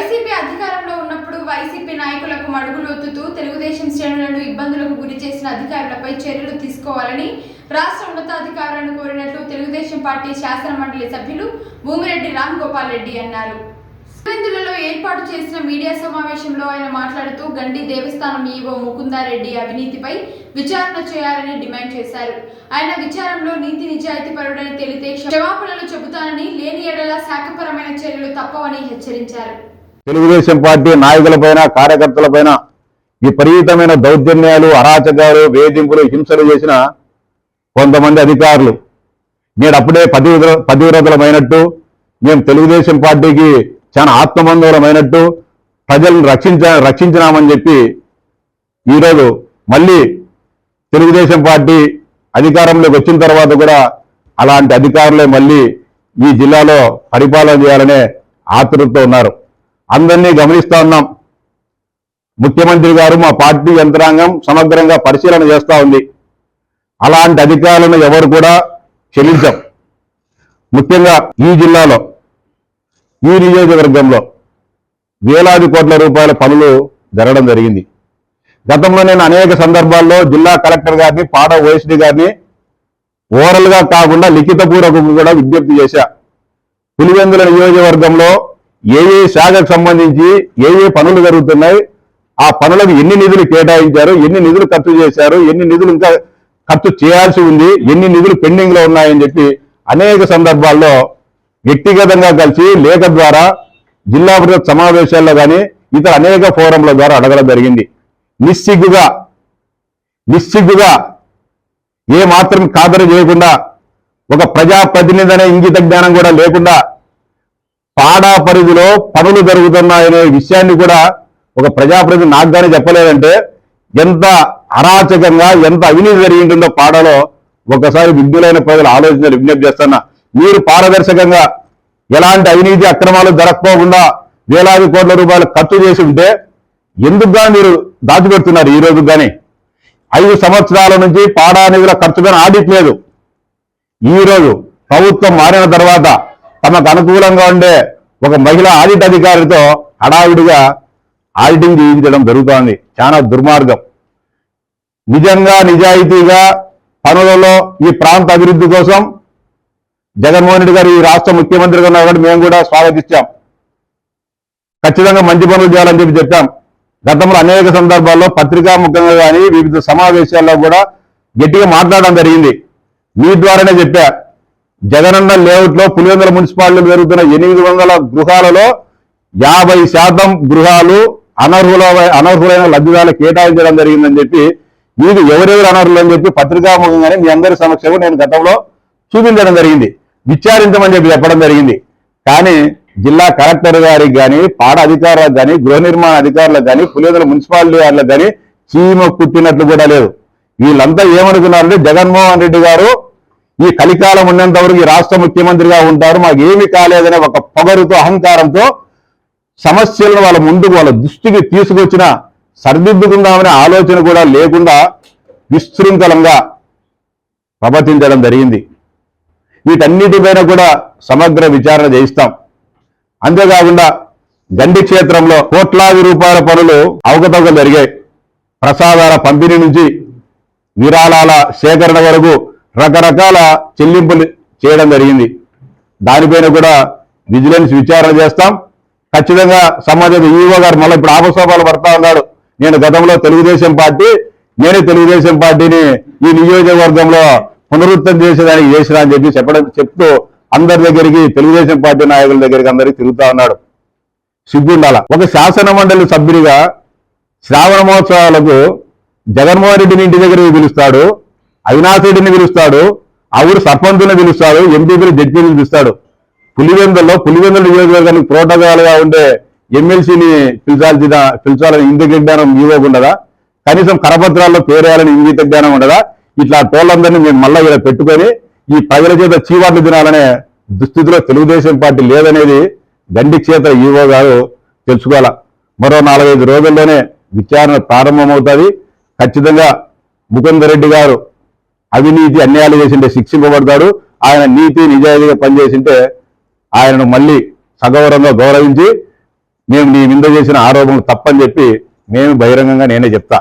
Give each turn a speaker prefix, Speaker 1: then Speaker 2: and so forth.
Speaker 1: YCP అధికారంలో ఉన్నప్పుడు YCP నాయకులకు మడుగులొత్తుతూ తెలుగుదేశం శ్రేణులను ఇబ్బందులకు గురి చేసిన అధికారులపై చర్యలు తీసుకోవాలని రాష్ట్ర ఉన్నతాధికారులను కోరినట్లు తెలుగుదేశం పార్టీ శాసన మండలి సభ్యులు భూమిరెడ్డి రామ్ గోపాల్ రెడ్డి అన్నారు. పులివెందులలో ఏర్పాటు చేసిన మీడియా సమావేశంలో ఆయన మాట్లాడుతూ గండి దేవస్థానం ఈవో ముకుందారెడ్డి అవినీతిపై విచారణ చేయాలని డిమాండ్ చేశారు. ఆయన విచారంలో నీతి నిజాయితీ పరుడని తెలితే క్షమాపణలు చెబుతానని లేని ఎడల శాఖపరమైన చర్యలు తప్పవని హెచ్చరించారు.
Speaker 2: తెలుగుదేశం పార్టీ నాయకులపైన కార్యకర్తలపైన విపరీతమైన దౌర్జన్యాలు అరాచకాలు వేధింపులు హింసలు చేసిన కొంతమంది అధికారులు. నేడు అప్పుడే పతివ్ర పతివ్రతలమైనట్టు మేము తెలుగుదేశం పార్టీకి చాలా ఆత్మబంధువులమైనట్టు ప్రజలను రక్షించ రక్షించినామని చెప్పి ఈరోజు మళ్ళీ తెలుగుదేశం పార్టీ అధికారంలోకి వచ్చిన తర్వాత కూడా అలాంటి అధికారులే మళ్ళీ ఈ జిల్లాలో పరిపాలన చేయాలనే ఆతృతతో ఉన్నారు. అందరినీ గమనిస్తా ఉన్నాం. ముఖ్యమంత్రి గారు మా పార్టీ యంత్రాంగం సమగ్రంగా పరిశీలన చేస్తూ ఉంది. అలాంటి అధికారులను ఎవరు కూడా చెల్లించాం ముఖ్యంగా ఈ జిల్లాలో ఈ నియోజకవర్గంలో వేలాది కోట్ల రూపాయల పనులు జరగడం జరిగింది. గతంలో నేను అనేక సందర్భాల్లో జిల్లా కలెక్టర్ గారిని పాడ ఓఎస్డి గారిని ఓరల్గా కాకుండా లిఖితపూర్వకంగా కూడా విజ్ఞప్తి చేశా. పులివెందుల నియోజకవర్గంలో ఏ ఏ శాఖకు సంబంధించి ఏ ఏ పనులు జరుగుతున్నాయి ఆ పనులకు ఎన్ని నిధులు కేటాయించారు ఎన్ని నిధులు ఖర్చు చేశారు ఎన్ని నిధులు ఇంకా ఖర్చు చేయాల్సి ఉంది ఎన్ని నిధులు పెండింగ్లో ఉన్నాయని చెప్పి అనేక సందర్భాల్లో వ్యక్తిగతంగా కలిసి లేఖ ద్వారా జిల్లా పరిషత్ సమావేశాల్లో కానీ ఇతర అనేక ఫోరంల ద్వారా అడగడం జరిగింది. నిస్సిగ్గుగా నిస్సిగ్గుగా ఏ మాత్రం ఖాతరు చేయకుండా ఒక ప్రజాప్రతినిధి అనే ఇంగిత జ్ఞానం కూడా లేకుండా పాడా పరిధిలో పనులు జరుగుతున్నాయనే విషయాన్ని కూడా ఒక ప్రజాప్రతినిధి నాకు కానీ చెప్పలేదంటే ఎంత అరాచకంగా ఎంత అవినీతి జరిగింటుందో పాడలో ఒకసారి విజ్ఞులైన ప్రజలు ఆలోచించాలి విజ్ఞప్తి చేస్తున్నా. మీరు పారదర్శకంగా ఎలాంటి అవినీతి అక్రమాలు జరగకపోకుండా వేలాది కోట్ల రూపాయలు ఖర్చు చేసి ఉంటే ఎందుకుగా మీరు దాచిపెడుతున్నారు ఈ రోజు కానీ ఐదు సంవత్సరాల నుంచి పాడా నిధుల ఖర్చు కానీ ఆడిట్ లేదు ఈ రోజు ప్రభుత్వం మారిన తర్వాత తమకు అనుకూలంగా ఉండే ఒక మహిళా ఆడిట్ అధికారితో హడావిడిగా ఆడిటింగ్ చేయించడం జరుగుతోంది. చాలా దుర్మార్గం. నిజంగా నిజాయితీగా పనులలో ఈ ప్రాంత అభివృద్ధి కోసం జగన్మోహన్ రెడ్డి గారు ఈ రాష్ట్ర ముఖ్యమంత్రిగా ఉన్నారు కాబట్టి మేము కూడా స్వాగతిస్తాం. ఖచ్చితంగా మంచి పనులు చేయాలని చెప్పి చెప్పాం. గతంలో అనేక సందర్భాల్లో పత్రికా ముఖంగా కానీ వివిధ సమావేశాల్లో కూడా గట్టిగా మాట్లాడడం జరిగింది. మీ ద్వారానే చెప్పా. జగనన్న లేఅవుట్లో పులివెందుల మున్సిపాలిటీలు జరుగుతున్న ఎనిమిది వందల గృహాలలో యాభై శాతం గృహాలు అనర్హుల అనర్హులైన లబ్ధిదారులు కేటాయించడం జరిగిందని చెప్పి మీకు ఎవరెవరు అనర్హులు అని చెప్పి పత్రికాముఖంగానే మీ అందరి సమక్షంలో నేను గతంలో చూపించడం జరిగింది. విచారించమని చెప్పి చెప్పడం జరిగింది. కానీ జిల్లా కలెక్టర్ గారికి కానీ పాడ అధికారులకు కానీ గృహ నిర్మాణ అధికారులకు కానీ పులివెందుల మున్సిపాలిటీ వారికి కానీ చీమ కుట్టినట్లు కూడా లేదు. వీళ్ళంతా ఏమనుకున్నారంటే జగన్మోహన్ రెడ్డి గారు ఈ కలికాలం ఉన్నంత వరకు ఈ రాష్ట్ర ముఖ్యమంత్రిగా ఉంటారు. మాకు ఏమి కాలేదనే ఒక పొగరుతో అహంకారంతో సమస్యలను వాళ్ళ ముందుకు వాళ్ళ దృష్టికి తీసుకొచ్చిన సరిదిద్దుకుందామనే ఆలోచన కూడా లేకుండా విశృంఖలంగా ప్రవర్తించడం జరిగింది. వీటన్నిటిపైన కూడా సమగ్ర విచారణ చేయిస్తాం. అంతేకాకుండా గండి క్షేత్రంలో కోట్లాది రూపాయల పనులు అవకతవకలు జరిగాయి. ప్రసాదాల పంపిణీ నుంచి విరాళాల సేకరణ వరకు రకరకాల చెల్లింపులు చేయడం జరిగింది. దానిపైన కూడా విజిలెన్స్ విచారణ చేస్తాం. ఖచ్చితంగా సమాజం ఈవో గారు మళ్ళీ ఇప్పుడు ఆపసోపాలు పడతా ఉన్నాడు. నేను గతంలో తెలుగుదేశం పార్టీ నేనే తెలుగుదేశం పార్టీని ఈ నియోజకవర్గంలో పునరుద్ధం చేసేదానికి చేసిన అని చెప్పి చెప్పడం చెప్తూ అందరి దగ్గరికి తెలుగుదేశం పార్టీ నాయకుల దగ్గరికి అందరికి తిరుగుతా ఉన్నాడు. సిగ్గుండాల ఒక శాసన మండలి సభ్యుడిగా శ్రావణ మహోత్సవాలకు జగన్మోహన్ రెడ్డిని ఇంటి దగ్గరికి పిలుస్తాడు. అవినాష్ రెడ్డిని పిలుస్తాడు ఆ ఊరు సర్పంచుని పిలుస్తాడు ఎంపీపీని జడ్పీని పిలుస్తాడు. పులివెందుల్లో పులివెందుల నియోజకవర్గానికి ప్రోటోకాల్గా ఉండే ఎమ్మెల్సీని పిలిచాల్సిన పిలిచాలని ఇంగిత జ్ఞానం ఇవ్వకుండదా కనీసం కరపత్రాల్లో పేరేయాలని ఇంగిత జ్ఞానం ఉండదా? ఇట్లా టోళ్ళందరినీ మేము మళ్ళీ ఇలా పెట్టుకొని ఈ ప్రజల చేత చీవాట్లు తినాలనే దుస్థితిలో తెలుగుదేశం పార్టీ లేదనేది గండి క్షేత్ర ఈవో గారు తెలుసుకోవాల. మరో నాలుగైదు రోజుల్లోనే విచారణ ప్రారంభమవుతుంది. ఖచ్చితంగా ముకుందర్ రెడ్డి గారు అవినీతి అన్యాయాలు చేసింటే శిక్షింపబడతాడు. ఆయన నీతి నిజాయితీగా పనిచేసింటే ఆయనను మళ్ళీ సగౌరవంగా గౌరవించి మేము నీ నింద చేసిన ఆరోపణలు తప్పని చెప్పి మేము బహిరంగంగా నేనే చెప్తా.